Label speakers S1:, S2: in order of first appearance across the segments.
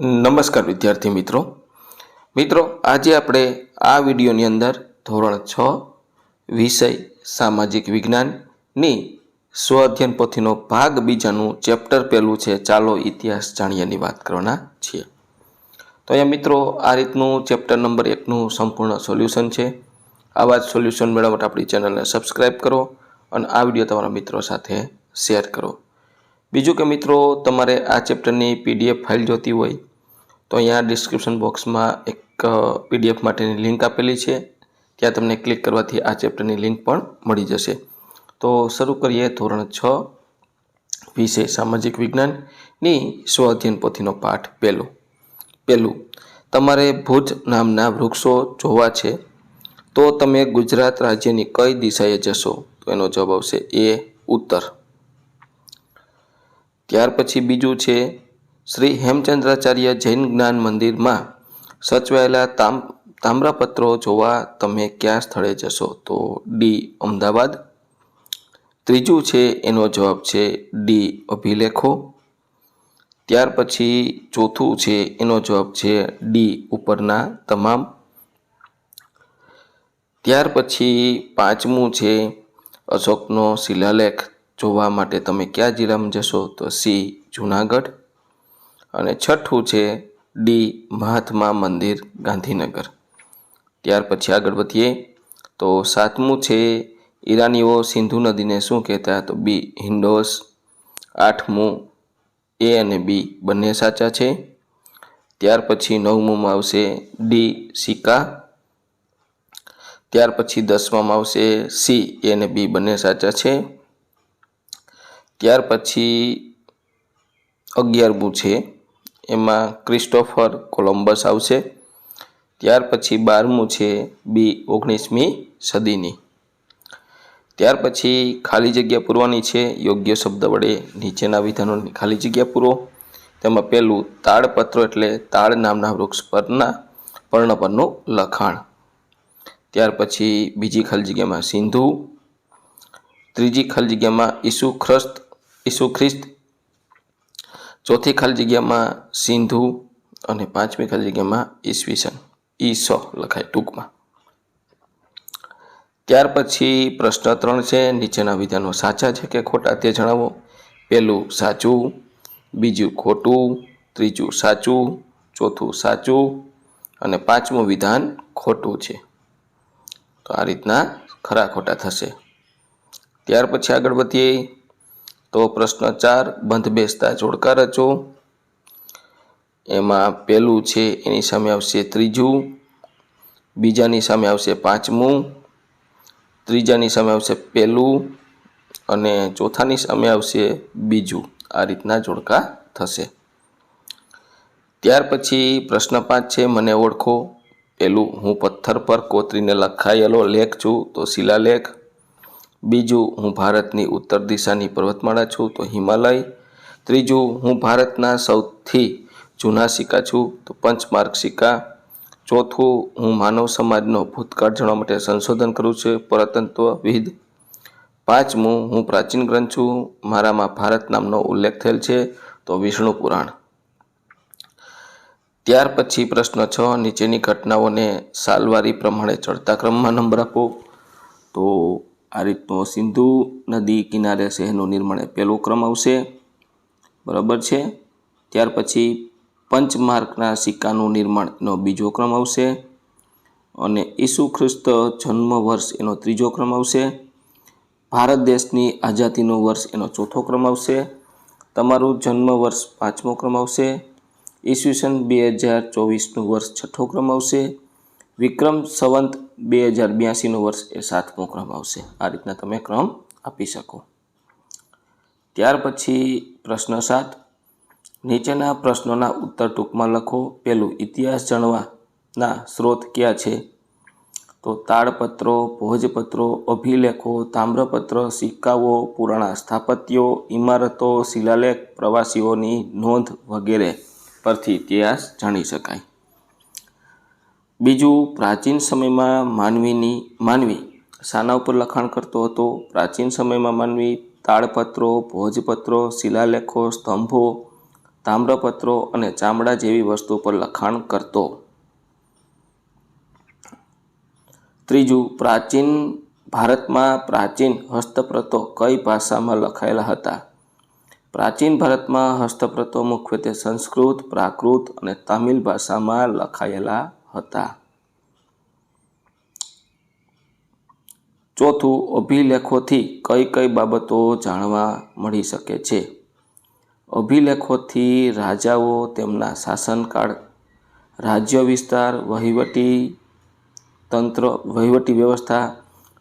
S1: નમસ્કાર વિદ્યાર્થી મિત્રો. મિત્રો, આજે આપણે આ વિડીયોની અંદર ધોરણ છ, વિષય સામાજિક વિજ્ઞાનની સ્વઅધ્યયન પોથીનો ભાગ બીજાનું ચેપ્ટર પહેલું છે, ચાલો ઇતિહાસ જાણ્યાની વાત કરવાના છીએ. તો અહીંયા મિત્રો, આ રીતનું ચેપ્ટર નંબર એકનું સંપૂર્ણ સોલ્યુશન છે. આવા જ સોલ્યુશન મેળવવા માટે આપણી ચેનલને સબસ્ક્રાઈબ કરો અને આ વીડિયો તમારા મિત્રો સાથે શેર કરો. બીજું કે મિત્રો, તમારે આ ચેપ્ટરની પીડીએફ ફાઇલ જોતી હોય તો અહીંયા ડિસ્ક્રિપ્શન બોક્સમાં એક પીડીએફ માટેની લિંક આપેલી છે. ત્યાં તમને ક્લિક કરવાથી આ ચેપ્ટરની લિંક પણ મળી જશે. તો શરૂ કરીએ ધોરણ છ, વિષય સામાજિક વિજ્ઞાનની સ્વ અધ્યયન પોથીનો પાઠ પહેલો. પહેલું, તમારે ભુજ નામના વૃક્ષો જોવા છે. તો તમે ગુજરાત રાજ્યની કઈ દિશાએ જશો? તો એનો જવાબ આવશે એ, ઉત્તર. ત્યાર પછી બીજું છે શ્રી હેમચંદ્રાચાર્ય જૈન જ્ઞાન મંદિરમાં સચવાયેલા તામ, તામ્રપત્રો જોવા તમે કયા સ્થળે જશો? તો ડી, અમદાવાદ. ત્રીજું છે, એનો જવાબ છે, ડી, અભિલેખો. ત્યાર પછી ચોથું છે, એનો જવાબ છે, ડી, ઉપરના તમામ. ત્યાર પછી પાંચમું છે, અશોકનો શિલાલેખ. જોવા માટે તમે કયા જિલ્લામાં જશો? તો સી, જુનાગઢ. અને છઠ્ઠું છે ડી મહાત્મા મંદિર ગાંધીનગર. ત્યાર પછી આગળ વધીએ, તો સાતમું છે ઈરાનીઓ સિંધુ નદીને શું કહેતા? તો બી હિન્ડોસ આઠમું એ અને બી બંને સાચા છે. ત્યાર પછી નવમું આવશે ડી સિક્કા. ત્યાર પછી દસમામાં આવશે સી, એ અને બી બંને સાચા છે. ત્યાર પછી અગિયારમું છે એમાં ક્રિસ્ટોફર કોલમ્બસ આવશે. ત્યાર પછી બારમું છે બી ઓગણીસમી સદીની. ત્યાર પછી ખાલી જગ્યા પૂરવાની છે, યોગ્ય શબ્દ વડે નીચેના વિધાનોની ખાલી જગ્યા પૂરો. તેમાં પહેલું તાળપત્રો એટલે તાડ નામના વૃક્ષ પરના પર્ણ પરનું લખાણ. ત્યાર પછી બીજી ખાલી જગ્યામાં સિંધુ. ત્રીજી ખાલી જગ્યામાં ઈસુ ખ્રસ્ત, ઈસુ ખ્રિસ્ત ચોથી ખાલી જગ્યામાં સિંધુ અને પાંચમી ખાલી જગ્યામાં ઈસવીસન. ઈસો લખાય ટૂંકમાં. ત્યાર પછી પ્રશ્ન ત્રણ છે. નીચેના વિધાનો સાચા છે કે ખોટા તે જણાવો. પહેલું, સાચું. બીજું, ખોટું. ત્રીજું, સાચું. ચોથું, સાચું. અને પાંચમું વિધાન ખોટું છે. તો આ રીતના ખરા ખોટા થશે. ત્યાર પછી આગળ વધીએ. તો પ્રશ્ન ચાર બંધ બેસતા જોડકા રચો એમાં પહેલું છે, એની સામે આવશે ત્રીજું. બીજાની સામે આવશે પાંચમું. ત્રીજાની સામે આવશે પહેલું. અને ચોથાની સામે આવશે બીજું. આ રીતના જોડકા થશે. ત્યાર પછી પ્રશ્ન પાંચ છે, મને ઓળખો. પહેલું, હું પથ્થર પર કોતરીને લખાયેલો લેખ છું, તો શિલાલેખ. બીજું, હું ભારતની ઉત્તર દિશાની પર્વતમાળા છું, તો હિમાલય. ત્રીજું, હું ભારતના સૌથી જૂના સિક્કા છું, તો પંચમાર્ક સિક્કા. ચોથું, હું માનવ સમાજનો ભૂતકાળ જાણવા માટે સંશોધન કરું છું પરતંત્વવિદ પાંચમું, હું પ્રાચીન ગ્રંથ છું, મારામાં ભારત નામનો ઉલ્લેખ થયેલ છે, તો વિષ્ણુ પુરાણ. ત્યાર પછી પ્રશ્ન છ, નીચેની ઘટનાઓને સાલવારી પ્રમાણે ચડતા ક્રમમાં નંબર આપો. તો આ રીતનો સિંધુ નદી કિનારે શહેરનું નિર્માણ એ પહેલો ક્રમ આવશે. બરાબર છે? ત્યાર પછી પંચમાર્કના સિક્કાનું નિર્માણ એનો બીજો ક્રમ આવશે અને ઈસુ ખ્રિસ્ત જન્મ વર્ષ એનો ત્રીજો ક્રમ આવશે. ભારત દેશની આઝાદીનો વર્ષ એનો ચોથો ક્રમ આવશે. તમારું જન્મ વર્ષ પાંચમો ક્રમ આવશે. ઈસવીસન બે હજાર ચોવીસનું વર્ષ છઠ્ઠો ક્રમ આવશે. વિક્રમ સંવંત બે હજાર બ્યાસીનું વર્ષ એ સાતમો ક્રમ આવશે. આ રીતના તમે ક્રમ આપી શકો. ત્યાર પછી પ્રશ્ન સાત. નીચેના પ્રશ્નોના ઉત્તર ટૂંકમાં લખો. પહેલું ઇતિહાસ જાણવાના સ્ત્રોત કયા છે? તો તાડપત્રો, ભોજપત્રો, અભિલેખો, તામ્રપત્ર, સિક્કાઓ, પુરાણા સ્થાપત્યો, ઇમારતો, શિલાલેખ, પ્રવાસીઓની નોંધ વગેરે પરથી ઇતિહાસ જાણી શકાય. બીજું, પ્રાચીન સમયમાં માનવીની, માનવી શાના ઉપર લખાણ કરતો હતો. પ્રાચીન સમયમાં માનવી તાળપત્રો ભોજપત્રો, શિલાલેખો, સ્તંભો, તામ્રપત્રો અને ચામડા જેવી વસ્તુ પર લખાણ કરતો. ત્રીજું, પ્રાચીન ભારતમાં પ્રાચીન હસ્તપ્રતો કઈ ભાષામાં લખાયેલા હતા? પ્રાચીન ભારતમાં હસ્તપ્રતો મુખ્યત્વે સંસ્કૃત, પ્રાકૃત અને તામિલ ભાષામાં લખાયેલા હતા. ચોથું અભિલેખોથી કઈ કઈ બાબતો જાણવા મળી શકે છે? અભિલેખોથી રાજાઓ તેમના શાસનકાળ, રાજ્ય વિસ્તાર, વહીવટી તંત્ર, વહીવટી વ્યવસ્થા,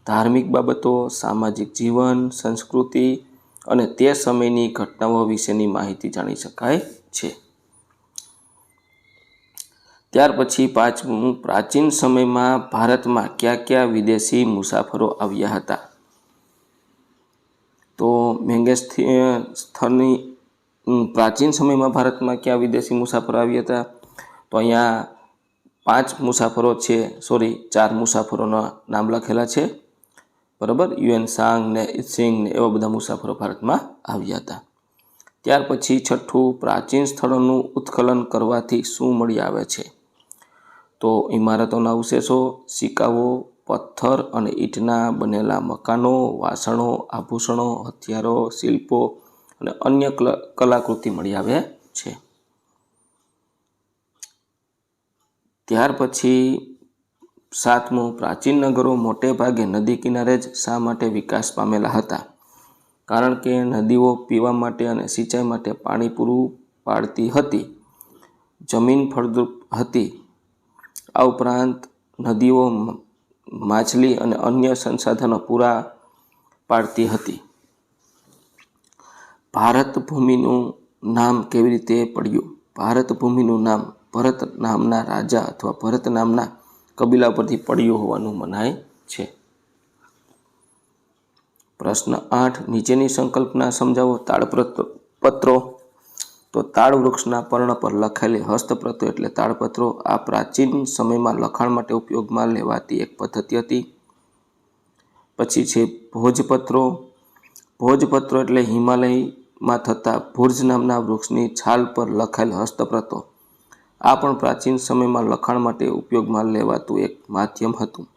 S1: ધાર્મિક બાબતો, સામાજિક જીવન, સંસ્કૃતિ અને તે સમયની ઘટનાઓ વિશેની માહિતી જાણી શકાય છે. ત્યાર પછી પાંચમું, પ્રાચીન સમયમાં ભારતમાં કયા કયા વિદેશી મુસાફરો આવ્યા હતા? તો મેંગેસ્થી સ્થળની પ્રાચીન સમયમાં ભારતમાં કયા વિદેશી મુસાફરો આવ્યા હતા? તો અહીંયા પાંચ મુસાફરો છે, સોરી, ચાર મુસાફરોના નામ લખેલા છે. બરાબર? યુએન સાંગ ને સિંગ ને એવા બધા મુસાફરો ભારતમાં આવ્યા હતા. ત્યાર પછી છઠ્ઠું, પ્રાચીન સ્થળોનું ઉત્ખલન કરવાથી શું મળી આવે છે? તો ઇમારતોના અવશેષો, સિક્કાઓ, પથ્થર અને ઈંટના બનેલા મકાનો, વાસણો, આભૂષણો, હથિયારો, શિલ્પો અને અન્ય કલાકૃતિ મળી આવે છે. ત્યાર પછી સાતમું પ્રાચીન નગરો મોટે ભાગે નદી કિનારે જ શા માટે વિકાસ પામેલા હતા? કારણ કે નદીઓ પીવા માટે અને સિંચાઈ માટે પાણી પૂરું પાડતી હતી. જમીન ફળદ્રુપ હતી. આ ઉપરાંત નદીઓ, માછલી અને અન્ય સંસાધનો પૂરા પાડતી હતી. ભારત ભૂમિનું નામ કેવી રીતે પડ્યું? ભારત ભૂમિનું નામ ભરત નામના રાજા અથવા ભરત નામના કબીલા પરથી પડ્યું હોવાનું મનાય છે. પ્રશ્ન આઠ, નીચેની સંકલ્પના સમજાવો. તાળપત્રો તો તાળ વૃક્ષના પર્ણ પર લખેલી હસ્તપ્રતો એટલે તાળપત્રો આ પ્રાચીન સમયમાં લખાણ માટે ઉપયોગમાં લેવાતી એક પદ્ધતિ હતી. પછી છે ભોજપત્રો. ભોજપત્રો એટલે હિમાલયમાં થતા ભુર્જ નામના વૃક્ષની છાલ પર લખેલ હસ્તપ્રતો. આ પણ પ્રાચીન સમયમાં લખાણ માટે ઉપયોગમાં લેવાતું એક માધ્યમ હતું.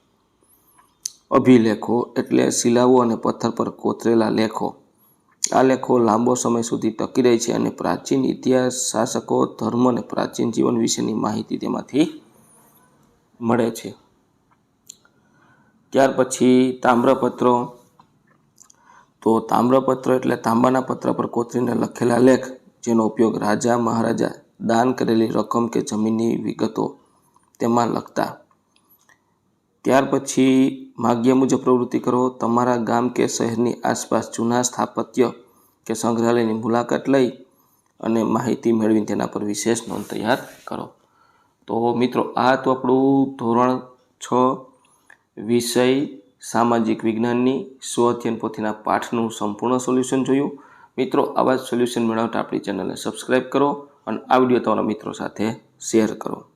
S1: અભિલેખો એટલે શિલાઓ અને પથ્થર પર કોતરેલા લેખો. આ લેખો લાંબો સમય સુધી ટકી રહે છે અને પ્રાચીન ઇતિહાસ, શાસકો, ધર્મ અને પ્રાચીન જીવન વિશેની માહિતી તેમાંથી મળે છે. ત્યાર પછી તામ્રપત્રો. તો તામ્રપત્ર એટલે તાંબાના પત્ર પર કોતરીને લખેલા લેખ, જેનો ઉપયોગ રાજા મહારાજા દાન કરેલી રકમ કે જમીનની વિગતો તેમાં લખતા ત્યાર પછી માગ્યા મુજબ પ્રવૃત્તિ કરો. તમારા ગામ કે શહેરની આસપાસ જૂના સ્થાપત્ય કે સંગ્રહાલયની મુલાકાત લઈ અને માહિતી મેળવીને તેના પર વિશેષ નોંધ તૈયાર કરો. તો મિત્રો, આ તો આપણું ધોરણ છ, વિષય સામાજિક વિજ્ઞાનની સ્વ અધ્યયન પોથીના પાઠનું સંપૂર્ણ સોલ્યુશન જોયું. મિત્રો, આવા જ સોલ્યુશન મેળવતા આપણી ચેનલને સબસ્ક્રાઈબ કરો અને આ વીડિયો તમારા મિત્રો સાથે શેર કરો.